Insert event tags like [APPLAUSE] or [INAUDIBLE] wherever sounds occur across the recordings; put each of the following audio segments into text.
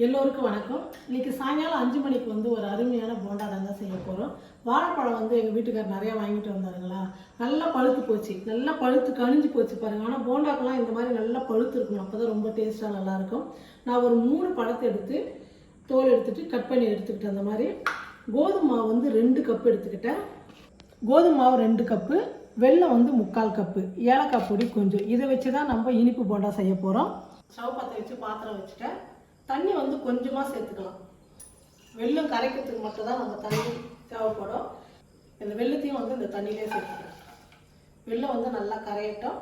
எல்லோருக்கும் வணக்கம். இன்னைக்கு சாயங்காலம் அஞ்சு மணிக்கு வந்து ஒரு அருமையான போண்டா தாங்க செய்ய போகிறோம் வாழைப்பழம் வந்து எங்கள் வீட்டுக்கார் நிறையா வாங்கிட்டு வந்தாருங்களா? நல்லா பழுத்து போச்சு. நல்லா பழுத்து கணிஞ்சு போச்சு பாருங்க. ஆனால் போண்டாக்கெல்லாம் இந்த மாதிரி நல்லா பழுத்து இருக்கணும். அப்போ தான் ரொம்ப டேஸ்ட்டாக நல்லாயிருக்கும் நான் ஒரு மூணு பழத்தை எடுத்து தோல் எடுத்துட்டு கட் பண்ணி எடுத்துக்கிட்டேன். அந்த மாதிரி கோதுமை மாவு வந்து ரெண்டு கப் எடுத்துக்கிட்டேன். கோதுமை மாவு ரெண்டு கப்பு வெள்ளம் வந்து முக்கால் கப்பு ஏலக்காய் பொடி கொஞ்சம். இதை வச்சு தான் நம்ம இனிப்பு போண்டா செய்ய போகிறோம் ஸ்டவ் பற்ற வச்சு பாத்திரம் வச்சுட்டேன். தண்ணி வந்து கொஞ்சமாக சேர்த்துக்கலாம். வெள்ளம் கரைக்கிறதுக்கு மட்டும் தான் நம்ம தண்ணி தேவைப்படும். இந்த வெள்ளத்தையும் வந்து இந்த தண்ணியிலே சேர்த்துக்கலாம். வெள்ளம் வந்து நல்லா கரையட்டும்.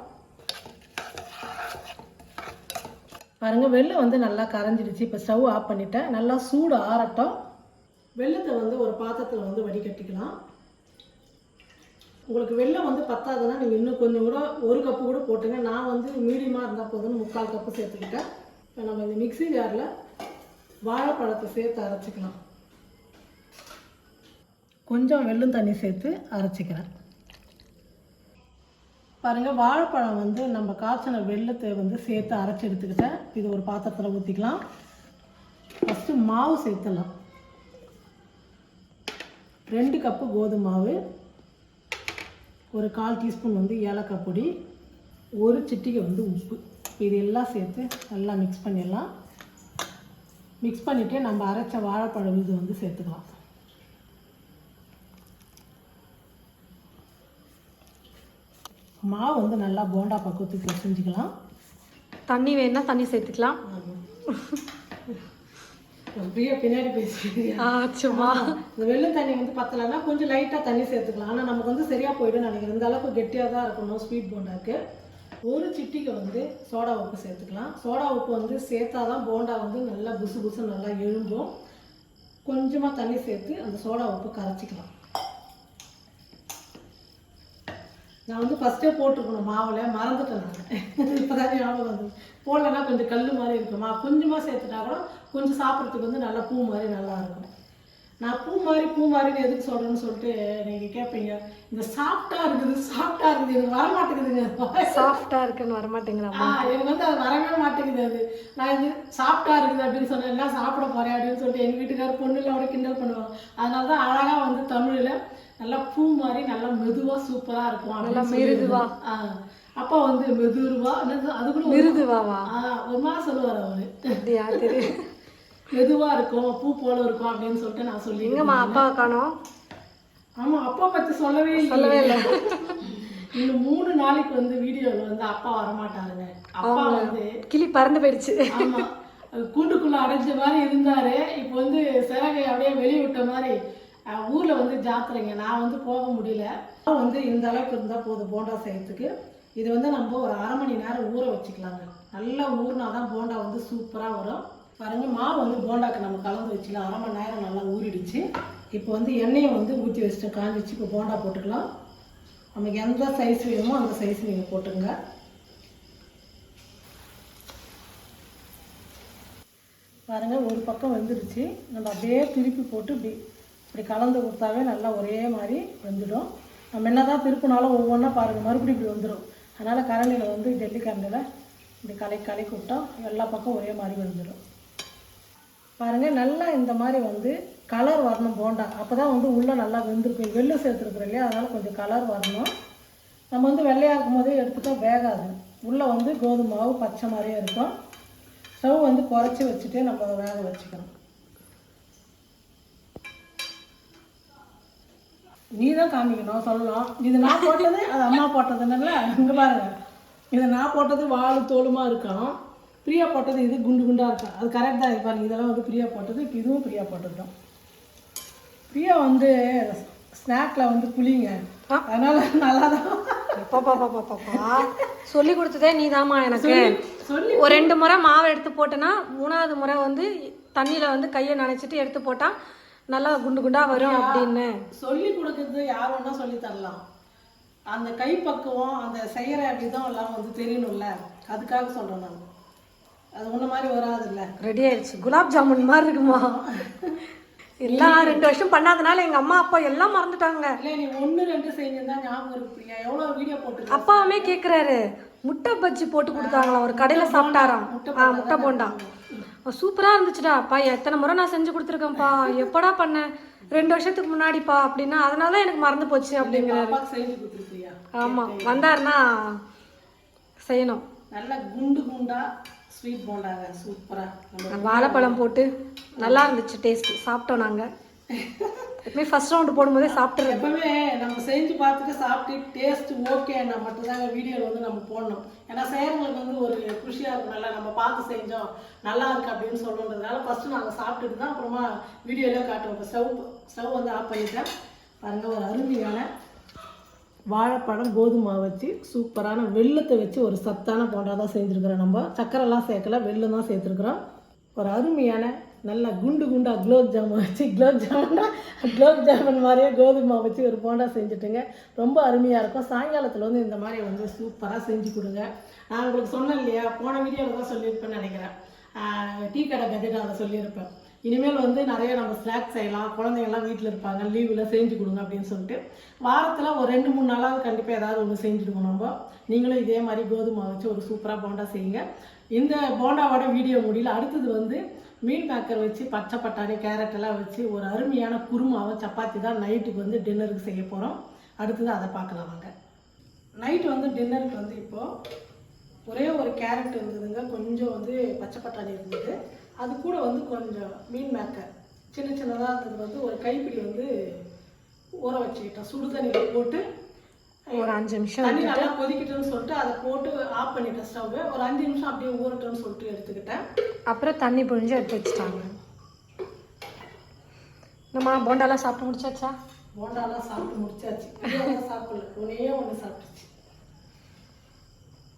பாருங்க வெள்ளம் வந்து நல்லா கரைஞ்சிடுச்சு. இப்போ ஸ்டவ் ஆஃப் பண்ணிட்டேன். நல்லா சூடு ஆறட்டும். வெள்ளத்தை வந்து ஒரு பாத்திரத்தில் வந்து வடிகட்டிக்கலாம். உங்களுக்கு வெள்ளம் வந்து பத்தாதுன்னா நீங்கள் இன்னும் கொஞ்சம் கூட ஒரு கப்பு கூட போட்டுங்க. நான் வந்து மீடியமாக இருந்தால் போதும்னு முக்கால் கப்பு சேர்த்துக்கிட்டேன். இப்போ நம்ம இந்த மிக்ஸி ஜாரில் வாழைப்பழத்தை சேர்த்து அரைச்சிக்கலாம். கொஞ்சம் வெல்லம் தண்ணி சேர்த்து அரைச்சிக்கிறேன் பாருங்கள் வாழைப்பழம் வந்து நம்ம காய்ச்சின வெள்ளத்தை வந்து சேர்த்து அரைச்சி எடுத்துக்கிட்டேன். இது ஒரு பாத்திரத்தில் ஊற்றிக்கலாம் ஃபஸ்ட்டு மாவு சேர்த்துடலாம். ரெண்டு கப்பு கோதுமை மாவு ஒரு கால் டீஸ்பூன் வந்து ஏலக்காய் பொடி ஒரு சிட்டிகை வந்து உப்பு. இது எல்லாம் சேர்த்து நல்லா மிக்ஸ் பண்ணிடலாம். மிக்ஸ் பண்ணிவிட்டு நம்ம அரைச்ச வாழைப்பழம் இது வந்து சேர்த்துக்கலாம். மாவு வந்து நல்லா போண்டா பக்குவத்துக்கு செஞ்சுக்கலாம் தண்ணி வேணா தண்ணி சேர்த்துக்கலாம். அப்படியே பின்னாடி சும்மா. இந்த வெள்ளம் தண்ணி வந்து பத்தலைன்னா கொஞ்சம் லைட்டாக தண்ணி சேர்த்துக்கலாம். ஆனால் நமக்கு வந்து சரியாக போயிடும் நினைக்கிறேன். இந்த அளவுக்கு கெட்டியாக தான் இருக்கணும் ஸ்வீட் போண்டாக்கு. ஒரு சிட்டிக்கு வந்து சோடா உப்பு சேர்த்துக்கலாம். சோடா உப்பு வந்து சேர்த்தா தான் போண்டா வந்து நல்லா புசு புசு நல்லா எழும்பும். கொஞ்சமாக தண்ணி சேர்த்து அந்த சோடா உப்பு கரைச்சிக்கலாம். நான் வந்து ஃபஸ்ட்டே போட்டிருக்கணும் மாவில். மறந்துட்டேன் நான். இப்போ தான் ஞாபகம் வந்து போடலன்னா கொஞ்சம் கல் மாதிரி இருக்குமா? கொஞ்சமாக சேர்த்துட்டா கூட கொஞ்சம் சாப்பிட்றதுக்கு வந்து நல்லா பூ மாதிரி நல்லா இருக்கும். நான் பூ மாதிரி பூ மாதிரின்னு எதுக்கு சொல்கிறேன்னு சொல்லிட்டு நீங்கள் கேட்பீங்க இந்த சாஃப்டா இருக்குது சாஃப்டா இருக்குது. எனக்கு வரமாட்டேங்குதுங்க. சாஃப்டா இருக்குன்னு வரமாட்டேங்கிறா எனக்கு வந்து அது வரவே மாட்டேங்குது அது. நான் இது சாப்பிட்டா இருக்குது அப்படின்னு சொன்னேன். எல்லாம் சாப்பிட போறேன் அப்படின்னு சொல்லிட்டு எங்கள் வீட்டுக்காரர் பொண்ணுல அவரை கிண்டல் பண்ணுவாங்க. அதனால தான் அழகாக வந்து தமிழில் நல்லா பூ மாதிரி நல்லா மெதுவாக சூப்பராக இருக்கும். நல்லா மிருதுவா. ஆ அப்பா வந்து என்னது அது கூட மிருதுவாவா? ஒரு மாதிரி சொல்லுவார் அவரு. மெதுவா இருக்கும் பூ போல இருக்கும் அப்படின்னு சொல்லிட்டு நான் சொல்லி எங்கம்மா அப்பா காணோம். ஆமா அப்பா பத்தி சொல்லவே சொல்லவே இல்லை. இன்னும் மூணு நாளைக்கு வந்து வீடியோல வந்து அப்பா வரமாட்டாருங்க. அப்பா வந்து கிளி பறந்து போயிடுச்சு. ஆமா கூண்டுக்குள்ள அடைஞ்ச மாதிரி இருந்தாரு. இப்போ வந்து சிறகை அப்படியே வெளியே விட்ட மாதிரி ஊர்ல வந்து ஜாத்திரைங்க. நான் வந்து போக முடியல. வந்து இந்த அளவுக்கு இருந்தா போதும் போண்டா செய்யறதுக்கு. இது வந்து நம்ம ஒரு அரை மணி நேரம் ஊற வச்சுக்கலாங்க. நல்லா ஊறினா தான் போண்டா வந்து சூப்பரா வரும். பாருங்க மாவு வந்து போண்டாக்கு நம்ம கலந்து வச்சுக்கலாம் அரை மணி நேரம் நல்லா ஊறிடுச்சு. இப்போ வந்து எண்ணெயை வந்து ஊற்றி வச்சுட்டு காஞ்சிச்சு இப்போ போண்டா போட்டுக்கலாம். நமக்கு எந்த சைஸ் வேணுமோ அந்த சைஸ் நீங்கள் போட்டுங்க பாருங்கள் ஒரு பக்கம் வெந்துருச்சு நம்ம அப்படியே திருப்பி போட்டு இப்படி இப்படி கலந்து கொடுத்தாவே நல்லா ஒரே மாதிரி வெந்துடும். நம்ம என்னதான் திருப்பினாலும் ஒவ்வொன்றா பாருங்கள் மறுபடியும் இப்படி வந்துடும் அதனால் கரண்டியில் வந்து டெல்லி கரண்டியில் இப்படி கலை கலை விட்டோம் எல்லா பக்கம் ஒரே மாதிரி வந்துடும் பாருங்கள் நல்லா இந்த மாதிரி வந்து கலர் வரணும் போண்டா. அப்போ தான் வந்து உள்ளே நல்லா வெந்திருக்கும். வெள்ளம் சேர்த்துருக்குறோம் இல்லையா? அதனால் கொஞ்சம் கலர் வரணும். நம்ம வந்து வெள்ளையாக இருக்கும் போதே எடுத்துட்டா வேகாது. உள்ளே வந்து கோதுமை மாவு பச்சை மாதிரியே இருக்கும். ஸ்டவ் வந்து குறைச்சி வச்சுட்டு நம்ம அதை வேக வச்சுக்கணும். நீ தான் காமிக்கணும் சொல்லலாம். இது நான் போட்டது அது அம்மா போட்டதுனால இங்கே பாருங்க. இது நான் போட்டது வாழு தோலுமாக இருக்கும். பிரியா போட்டது இது குண்டு குண்டா இருக்கும் அது கரெக்ட் தான். இது பாருங்க இதெல்லாம் வந்து பிரியா போட்டது இப்போ இதுவும் பிரியா போட்டது தான் பிரியா வந்து ஸ்நாக்ல வந்து புளிங்க. அதனால நல்லா தான் பாப்பா பாப்பா பாப்பா சொல்லி கொடுத்ததே நீதாம்மா எனக்கு. சொல்லி ஒரு ரெண்டு முறை மாவை எடுத்து போட்டேன்னா மூணாவது முறை வந்து தண்ணியில வந்து கையை நனைச்சிட்டு எடுத்து போட்டா நல்லா குண்டு குண்டா வரும் அப்படின்னு. சொல்லி கொடுக்கறது யார் வேணா சொல்லி தரலாம். அந்த கைப்பக்குவம் அந்த செய்யற விதம் எல்லாம் வந்து தெரியணும்ல. அதுக்காக சொல்றேன் நான். அது உன்ன மாதிரி வராதுல்ல. ரெடி ஆயிடுச்சு. குலாப் ஜாமுன் மாதிரி இருக்குமா? எல்லாம் ரெண்டு வருஷம் பண்ணாதனால எங்க அம்மா அப்பா எல்லாம் மறந்துட்டாங்க. இல்லை நீ ஒன்று ரெண்டு செஞ்சிருந்தா ஞாபகம் இருக்கு பிரியா. எவ்வளோ வீடியோ போட்டு அப்பாவுமே கேக்குறாரு. முட்டை பஜ்ஜி போட்டு கொடுத்தாங்களாம். ஒரு கடையில சாப்பிட்டாராம். ஆ முட்டை போண்டா. சூப்பராக இருந்துச்சுடா. அப்பா எத்தனை முறை நான் செஞ்சு கொடுத்துருக்கேன்ப்பா. எப்படா பண்ணேன் ரெண்டு வருஷத்துக்கு முன்னாடிப்பா அப்படின்னா அதனால தான் எனக்கு மறந்து போச்சு அப்படிங்கிறாரு. ஆமாம் வந்தாருன்னா செய்யணும். நல்லா குண்டு குண்டா ஸ்வீட் போண்டாங்க சூப்பரா. நம்ம வாழைப்பழம் போட்டு நல்லா இருந்துச்சு டேஸ்ட் சாப்பிட்டோம் நாங்கள் எப்பவுமே ஃபர்ஸ்ட் ரவுண்டு போடும்போதே சாப்பிட்டுருது எப்பவுமே நம்ம செஞ்சு பார்த்துட்டு சாப்பிட்டு டேஸ்ட் ஓகேன்னா மட்டும்தாங்க வீடியோவில் வந்து நம்ம போடணும். ஏன்னா செய்கிறவங்களுக்கு வந்து ஒரு குஷியாக இருக்கும்ல நம்ம பார்த்து செஞ்சோம் நல்லா இருக்கு அப்படின்னு சொல்லணுன்றதுனால ஃபஸ்ட்டு நாங்கள் சாப்பிட்டுட்டு தான் அப்புறமா வீடியோவில் காட்டுவோம். இப்போ ஸ்டவ் ஸ்டவ் வந்து ஆஃப் பண்ணிட்டேன். பாருங்க ஒரு அருமையான வாழைப்பழம் கோதுமை வச்சு சூப்பரான வெள்ளத்தை வச்சு ஒரு சத்தான போண்டா தான் செஞ்சுருக்குறோம் நம்ம. சக்கரைலாம் சேர்க்கல வெல்லம் தான் சேர்த்துருக்குறோம். ஒரு அருமையான நல்ல குண்டு குண்டா குலோப் ஜாமுன் வச்சு குலோப் ஜாமுன்னா குலோப் ஜாமுன் மாதிரியே கோதுமை வச்சு ஒரு போண்டா செஞ்சுட்டுங்க. ரொம்ப அருமையாக இருக்கும். சாயங்காலத்தில் வந்து இந்த மாதிரி வந்து சூப்பராக செஞ்சு கொடுங்க. நான் உங்களுக்கு சொன்னேன் இல்லையா போன வீடியோவில் தான் சொல்லியிருப்பேன்னு நினைக்கிறேன். டீ கடை கட்டிட்டு அதை சொல்லியிருப்பேன். இனிமேல் வந்து நிறைய நம்ம ஸ்நாக்ஸ் செய்யலாம் குழந்தைங்கள்லாம் வீட்டில் இருப்பாங்க லீவில் செஞ்சு கொடுங்க அப்படின்னு சொல்லிட்டு வாரத்தில் ஒரு ரெண்டு மூணு நாளாவது கண்டிப்பாக ஏதாவது ஒன்று செஞ்சுடுவோம் நம்ம. நீங்களும் இதே மாதிரி கோதுமை வச்சு ஒரு சூப்பராக போண்டா செய்யுங்க. இந்த போண்டாவோட வீடியோ முடியல. அடுத்தது வந்து மீன் பேக்கர் வச்சு பச்சை பட்டாணி கேரட் எல்லாம் வச்சு ஒரு அருமையான குருமாவை சப்பாத்தி தான் நைட்டுக்கு வந்து டின்னருக்கு செய்ய போகிறோம் அடுத்தது அதை பார்க்கலாம் வாங்க. நைட்டு வந்து டின்னருக்கு வந்து இப்போது ஒரே ஒரு கேரட் இருந்ததுங்க. கொஞ்சம் வந்து பச்சை பட்டாணி இருந்தது. அது கூட வந்து கொஞ்சம் மீன் மேக்கர் சின்ன சின்னதாக இருந்தது வந்து ஒரு கைப்பிடி வந்து ஊற வச்சுக்கிட்டேன் சுடு தண்ணியில் போட்டு ஒரு அஞ்சு நிமிஷம் தண்ணி நல்லா கொதிக்கிட்டுன்னு சொல்லிட்டு அதை போட்டு ஆஃப் பண்ணிட்டேன் ஸ்டவ் ஒரு அஞ்சு நிமிஷம் அப்படியே ஊறட்டும்னு சொல்லிட்டு எடுத்துக்கிட்டேன். அப்புறம் தண்ணி புழிஞ்சு எடுத்து வச்சுட்டாங்க. நம்ம போண்டாலாம் சாப்பிட்டு முடிச்சாச்சா? போண்டாலாம் சாப்பிட்டு முடிச்சாச்சு. சாப்பிடல. ஒன்னே ஒன்று சாப்பிட்டுச்சு.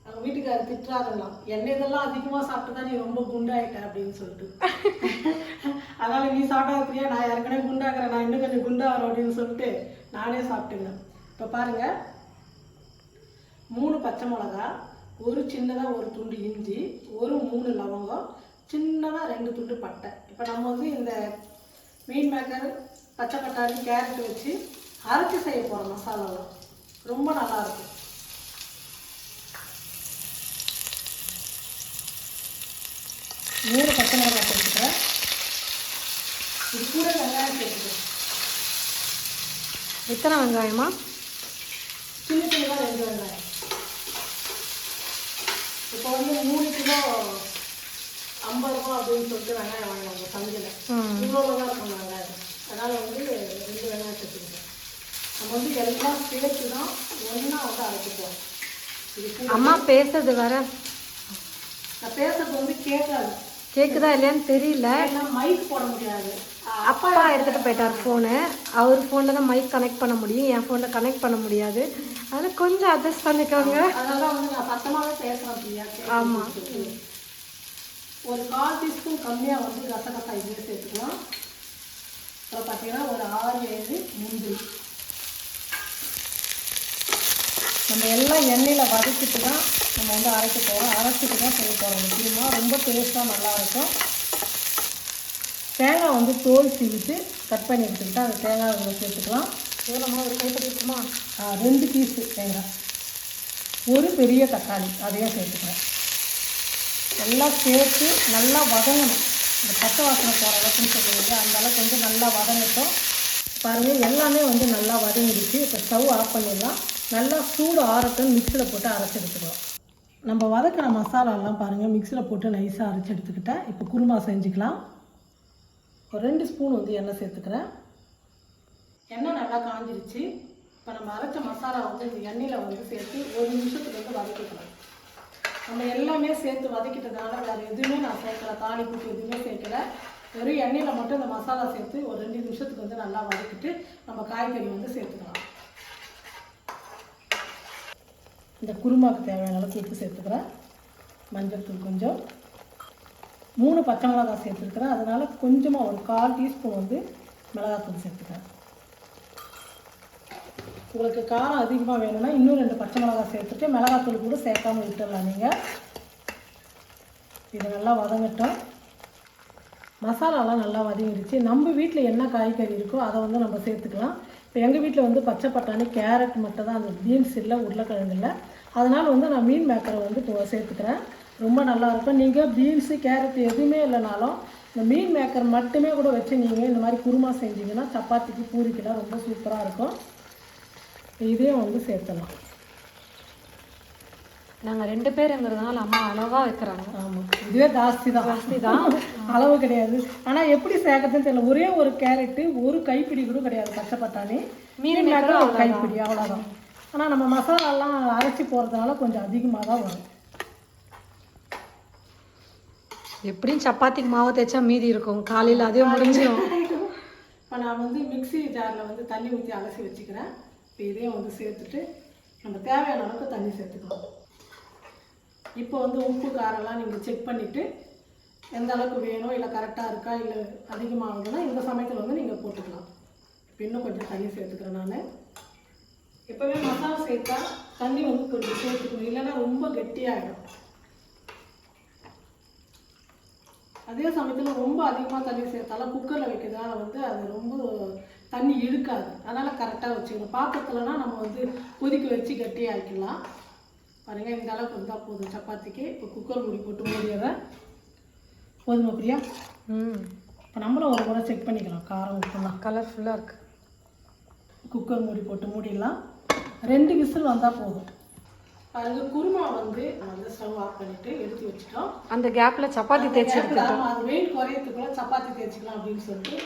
அவங்க வீட்டுக்காரர் திட்டுறாங்களாம் என்ன இதெல்லாம் அதிகமாக சாப்பிட்டு தான் நீ ரொம்ப குண்டாயிட்ட? அப்படின்னு சொல்லிட்டு. [LAUGHS] அதனால நீ சாப்பிட்டா பிரியா நான் ஏற்கனவே குண்டாக்குறேன். நான் இன்னும் கொஞ்சம் குண்டாகிறேன் அப்படின்னு சொல்லிட்டு நானே சாப்பிட்டுங்க. இப்போ பாருங்க. மூணு பச்சை மிளகா ஒரு சின்னதாக ஒரு துண்டு இஞ்சி ஒரு மூணு லவங்கம் சின்னதாக ரெண்டு துண்டு பட்டை. இப்போ நம்ம வந்து இந்த மீன் மேக்கர் பச்சை பட்டாணி கேரட் வச்சு அரைச்சி செய்ய போகிறோம் மசாலாலாம். ரொம்ப நல்லா மூணு பச்சை மிளகாய் சேர்த்துக்கிறேன். இது கூட வெங்காயம் சேர்த்துக்கிறேன். எத்தனை வெங்காயமா? சின்ன சின்னதாக ரெண்டு வெங்காயம். இப்போ வந்து மூணு கிலோ ஐம்பது ரூபா அப்படின்னு சொல்லிட்டு வெங்காயம் வாங்கினாங்க ம். இவ்வளோ தான் இருக்கும் வெங்காயம் அதனால் வந்து ரெண்டு வெங்காயம் சேர்த்துக்கிட்டேன் நம்ம வந்து எல்லாம் சேர்த்து தான் ஒன்றா வந்து அரைச்சிப்போம் அம்மா பேசுறது வர நான் பேசுறது வந்து கேட்காது. கேக்குதா இல்லையான்னு தெரியல. மைக் போட முடியாது. அப்பா எடுத்துட்டு போயிட்டார் ஃபோனு அவர் ஃபோனில் தான் மைக் கனெக்ட் பண்ண முடியும். என் ஃபோனில் கனெக்ட் பண்ண முடியாது. அதில் கொஞ்சம் அட்ஜஸ்ட் பண்ணிக்கோங்க. அதனால வந்து நான் சத்தமாகவே பேசுகிறேன் பிரியா. ஆமா. ஒரு கால் டீஸ்பூன் கம்மியாக வந்து கசகசா இதுலேயே சேர்த்துக்கலாம். அப்புறம் பார்த்தீங்கன்னா ஒரு ஆறு ஏழு முந்திரி. நம்ம எல்லாம் எண்ணெயில் வதக்கிட்டு தான் நம்ம வந்து அரைக்க போகிறோம் அரைச்சிட்டு தான் செய்ய போகிறோம் முக்கியமாக ரொம்ப டேஸ்ட்டாக நல்லாயிருக்கும் தேங்காய் வந்து தோல் சீவிட்டு கட் பண்ணி எடுத்துக்கிட்டு அந்த தேங்காய் அதில் சேர்த்துக்கலாம். எவ்வளோமா ஒரு கைப்படி இருக்குமா? ரெண்டு பீஸு தேங்காய். ஒரு பெரிய தக்காளி அதையும் சேர்த்துக்கிறேன் எல்லாம் சேர்த்து நல்லா வதங்கணும். இந்த பச்சை வாசனை போகிற அளவுக்குன்னு சொல்லுவீங்க. அந்த அளவுக்கு வந்து நல்லா வதங்கட்டும். பாருங்கள் எல்லாமே வந்து நல்லா வதங்கிடுச்சு. இப்போ ஸ்டவ் ஆஃப் பண்ணிடலாம். நல்லா சூடு ஆறட்டும் மிக்சியில் போட்டு அரைச்சி எடுத்துக்கலாம். நம்ம வதக்கிற மசாலாலாம் பாருங்கள் மிக்சியில் போட்டு நைஸாக அரைச்சி எடுத்துக்கிட்டேன். இப்போ குருமா செஞ்சுக்கலாம். ஒரு ரெண்டு ஸ்பூன் வந்து எண்ணெய் சேர்த்துக்கிறேன். எண்ணெய் நல்லா காஞ்சிருச்சு. இப்போ நம்ம அரைச்ச மசாலா வந்து இந்த எண்ணெயில் வந்து சேர்த்து ஒரு நிமிஷத்துக்கு வந்து வதக்கிக்கலாம். நம்ம எல்லாமே சேர்த்து வதக்கிட்டதுனால வேறு எதுவுமே நான் சேர்க்கல தாலி எதுவுமே சேர்க்கல. வெறும் எண்ணெயில் மட்டும் இந்த மசாலா சேர்த்து ஒரு ரெண்டு நிமிஷத்துக்கு வந்து நல்லா வதக்கிட்டு நம்ம காய்கறி வந்து சேர்த்துக்கலாம். இந்த குருமாவுக்கு தேவையான அளவுக்கு உப்பு சேர்த்துக்கிறேன். மஞ்சள் தூள் கொஞ்சம். மூணு பச்சை மிளகாய் சேர்த்துருக்குறேன். அதனால் கொஞ்சமாக ஒரு கால் டீஸ்பூன் வந்து மிளகாத்தூள் சேர்த்துக்கிறேன். உங்களுக்கு காரம் அதிகமாக வேணும்னா இன்னும் ரெண்டு பச்சை மிளகாய் சேர்த்துட்டு மிளகாத்தூள் கூட சேர்க்காம விட்டுடலாம் நீங்கள் இது நல்லா வதங்கட்டும். மசாலாலாம் நல்லா வதங்கிடுச்சு. நம்ம வீட்டில் என்ன காய்கறி இருக்கோ அதை வந்து நம்ம சேர்த்துக்கலாம். இப்போ எங்கள் வீட்டில் வந்து பச்சை பட்டாணி கேரட் மட்டும் தான் அந்த பீன்ஸ் இல்லை உருளைக்கிழங்கு இல்லை. அதனால் வந்து நான் மீன் மேக்கரை வந்து இப்போ சேர்த்துக்கிறேன். ரொம்ப நல்லா இருக்கும். நீங்கள் பீன்ஸு கேரட் எதுவுமே இல்லைனாலும் இந்த மீன் மேக்கர் மட்டுமே கூட வச்சு நீங்கள் இந்த மாதிரி குருமா செஞ்சீங்கன்னா சப்பாத்திக்கு பூரிக்கெல்லாம் ரொம்ப சூப்பராக இருக்கும். இதையும் வந்து சேர்த்தலாம் நாங்கள் ரெண்டு பேருங்கிறதுனால அம்மா அளவாக வைக்கிறாங்க. ஆமாம் இதுவே ஜாஸ்தி தான் ஜாஸ்தி தான் அளவு கிடையாது. ஆனால் எப்படி சேர்க்கறதுன்னு தெரியல. ஒரே ஒரு கேரட்டு ஒரு கைப்பிடி கூட கிடையாது. பட்டாணி. மீன் ஒரு கைப்பிடி அவ்வளோதான் ஆனால் நம்ம மசாலாலாம் அரைச்சி போகிறதுனால கொஞ்சம் அதிகமாக தான் வரும். எப்படியும் சப்பாத்திக்கு மாவு தேய்ச்சா மீதி இருக்கும். காலையில் அதே முடிஞ்சிடும் இப்போ நான் வந்து மிக்ஸி ஜாரில் வந்து தண்ணி ஊற்றி அலசி வச்சுக்கிறேன். இப்போ இதையும் வந்து சேர்த்துட்டு நம்ம தேவையான அளவுக்கு தண்ணி சேர்த்துக்கலாம் இப்போ வந்து உப்பு காரெல்லாம் நீங்கள் செக் பண்ணிவிட்டு எந்த அளவுக்கு வேணும் இல்லை கரெக்டாக இருக்கா இல்லை அதிகமாகுதுன்னா இந்த சமயத்தில் வந்து நீங்கள் போட்டுக்கலாம். இப்போ இன்னும் கொஞ்சம் தண்ணி சேர்த்துக்கிறேன் நான். எப்போவே மசாலா சேர்த்தா தண்ணி வந்து கொஞ்சம் சேர்த்துக்கணும். இல்லைன்னா ரொம்ப கெட்டியாகிடும் அதே சமயத்தில் ரொம்ப அதிகமாக தண்ணி சேர்த்தாலும் குக்கரில் வைக்கிறதால வந்து அது ரொம்ப தண்ணி இழுக்காது. அதனால் கரெக்டாக வச்சுக்கணும். பாத்திரத்துலனா நம்ம வந்து கொதிக்க வச்சு கட்டியாக்கிக்கலாம் பாருங்கள் இந்த அளவுக்கு இருந்தால் போதும். சப்பாத்திக்கு இப்போ குக்கர் மூடி போட்டு மூடிடுறேன் போதுமா பிரியா? ம். இப்போ நம்மளும் ஒரு முறை செக் பண்ணிக்கலாம். காரம் உப்புலாம். கலர்ஃபுல்லாக இருக்குது குக்கர் மூடி போட்டு மூடிடலாம். ரெண்டு விசில் வந்தால் போதும். பாருங்க குருமா வந்து வந்து ஸ்டவ் ஆஃப் பண்ணிவிட்டு எடுத்து வச்சுட்டோம். அந்த கேப்பில் சப்பாத்தி தேய்ச்சி அது வெயிட் குறையறதுக்குள்ள சப்பாத்தி தேய்ச்சிக்கலாம் அப்படின்னு சொல்லிட்டு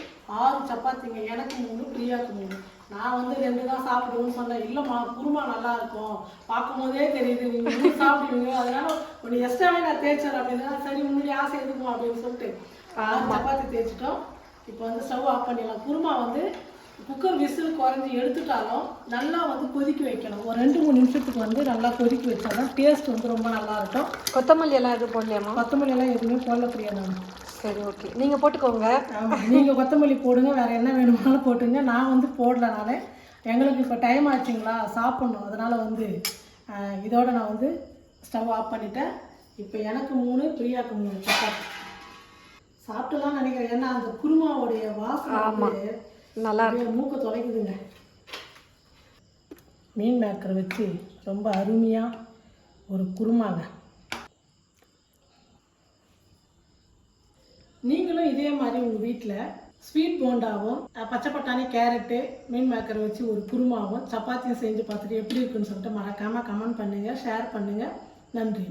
ஆறு சப்பாத்திங்க எனக்கு மூணு பிரியாக்கு மூணு. நான் வந்து ரெண்டு தான் சாப்பிடுவேன்னு சொன்னேன். இல்லைம்மா குருமா நல்லா இருக்கும். பார்க்கும் போதே தெரியுது நீங்க மூணு சாப்பிடுவீங்க. அதனால ஒன்று எக்ஸ்ட்ராவே நான் தேய்ச்சேன் அப்படின்னா சரி முன்னாடி ஆசை எதுக்கும் அப்படின்னு சொல்லிட்டு சப்பாத்தி தேய்ச்சிட்டோம். இப்போ வந்து ஸ்டவ் ஆஃப் பண்ணிடலாம். குருமா வந்து குக்கர் விசில் குறைஞ்சி எடுத்துட்டாலும் நல்லா வந்து கொதிக்க வைக்கணும். ஒரு ரெண்டு மூணு நிமிஷத்துக்கு வந்து நல்லா கொதிக்க வச்சாதான் டேஸ்ட் வந்து ரொம்ப நல்லா இருக்கும். கொத்தமல்லி எல்லாம் எதுவும் போடலையாம்மா? கொத்தமல்லி எல்லாம் எதுவுமே போடல பிரியா நான். சரி ஓகே நீங்கள் போட்டுக்கோங்க. நீங்கள் கொத்தமல்லி போடுங்க வேறு என்ன வேணுமாலும் போட்டுங்க. நான் வந்து போடல நான். எங்களுக்கு இப்போ டைம் ஆச்சுங்களா? சாப்பிட்ணும். அதனால் வந்து இதோட நான் வந்து ஸ்டவ் ஆஃப் பண்ணிட்டேன். இப்போ எனக்கு மூணு பிரியாக்கு மூணு சப்பாத்தி. சாப்பிட்டுலாம் நினைக்கிறேன். ஏன்னா அந்த குருமாவுடைய வாசனை வந்து நல்லா மூக்க தொலைக்குதுங்க. மீன் மேக்கர் வச்சு ரொம்ப அருமையாக ஒரு குருமாங்க. நீங்களும் இதே மாதிரி உங்கள் வீட்டில் ஸ்வீட் போண்டாவும் பச்சை பட்டாணி கேரட்டு மீன் மேக்கரை வச்சு ஒரு குருமாவும் சப்பாத்தியும் செஞ்சு பார்த்துட்டு எப்படி இருக்குன்னு சொல்லிட்டு மறக்காமல் கமெண்ட் பண்ணுங்கள் ஷேர் பண்ணுங்கள் நன்றி.